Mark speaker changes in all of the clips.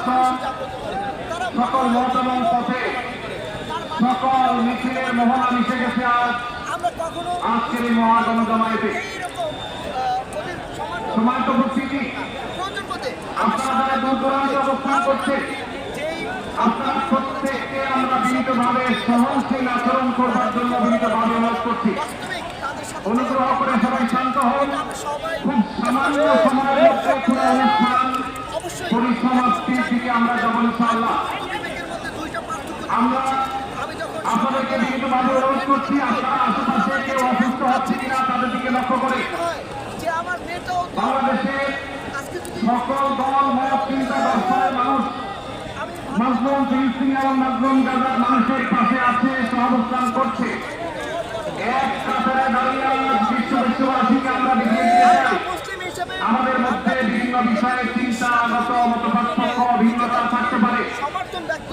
Speaker 1: সকল এবং পথে সকল মিছিলের মহড়া মিশে গেছে আজ। আজকের এই মহাগণ জমায়েতে
Speaker 2: এইরকম আহ, ওদের সমান
Speaker 1: সম্মানিত উপস্থিতি আপনারা যারা দূর দূরান্তে অবস্থান করছে
Speaker 2: যেই
Speaker 1: প্রত্যেককে আমরা বিনীতভাবে সহনশীল আচরণ করবার জন্য বিনীতভাবে অনুরোধ করছি। অনুগ্রহ করে সবাই শান্ত হন। খুব সামান্য সময়ের মধ্যে পুরো অনুষ্ঠান
Speaker 2: অবশ্যই
Speaker 1: পরিসমাপ্তির দিকে আমরা যাব ইনশাআল্লাহ
Speaker 2: বিবেকের মধ্যে দুইটা পার্থক্য
Speaker 1: আমরা আপনাদেরকে অনুরোধ করছি, আপনারা আশেপাশে কেউ অসুস্থ হচ্ছে কিনা দিকে লক্ষ্য করে। বাংলাদেশের সকল দল, মত চিন্তা দর্শনের মানুষ
Speaker 2: আমি
Speaker 1: মাজলুম ফিলিস্তিনি এবং মাজলুম গাজার মানুষের পাশে আছে, সহাবস্থান করছে। এক কাতারে দাঁড়িয়ে আমরা দেখিয়ে
Speaker 2: মুসলিম হিসেবে
Speaker 1: আমাদের মধ্যে বিভিন্ন বিষয়ে চিন্তাগত মত পার্থক্য থাকতে পারে।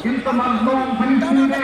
Speaker 1: কিন্তু মাজলুম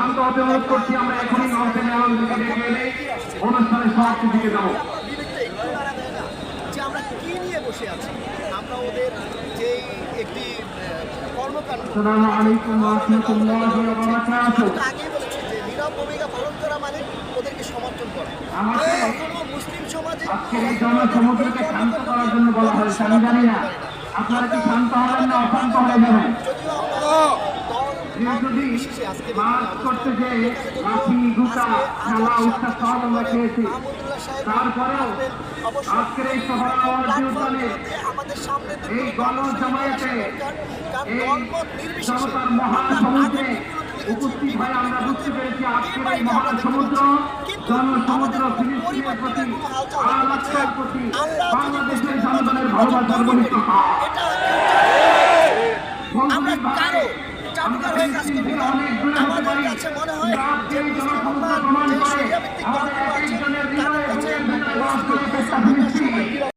Speaker 1: শান্ত হতে অনুরোধ করছি আমরা এখনই নর্থে মেহমান দিকে ডেকে এনে অনুষ্ঠানের সমাপ্তির দিকে যাব।
Speaker 2: আমরা কি নিয়ে বসে আছি আমরা ওদের যে একটি কর্মকাণ্ড আগেই বলেছি যে নীরব ভূমিকা পালন করা মানে ওদেরকে সমর্থন করা। মুসলিম সমাজে
Speaker 1: শান্ত করার জন্য বলা হয়েছে আমি জানি না। আপনারা কি শান্ত হবেন না অশান্ত হয়ে
Speaker 2: আজকে
Speaker 1: মাছ করতে যে লাঠি জুতা খেলা উঠা সব আমরা খেয়েছি তারপরেও। আজকের এই
Speaker 2: সামনে দুটো
Speaker 1: এই গণজমায়েতে
Speaker 2: কারণ
Speaker 1: এই জনতার মহাসমুদ্রে উপস্থিত হয়ে আমরা বুঝতে পেরেছি আজকের এই মহাসমুদ্র জনসমুদ্র ফিলিস্তিনের প্রতি আলাস্কার প্রতি বাংলাদেশের জনগণের ভালোবাসার ঘনিষ্ঠতা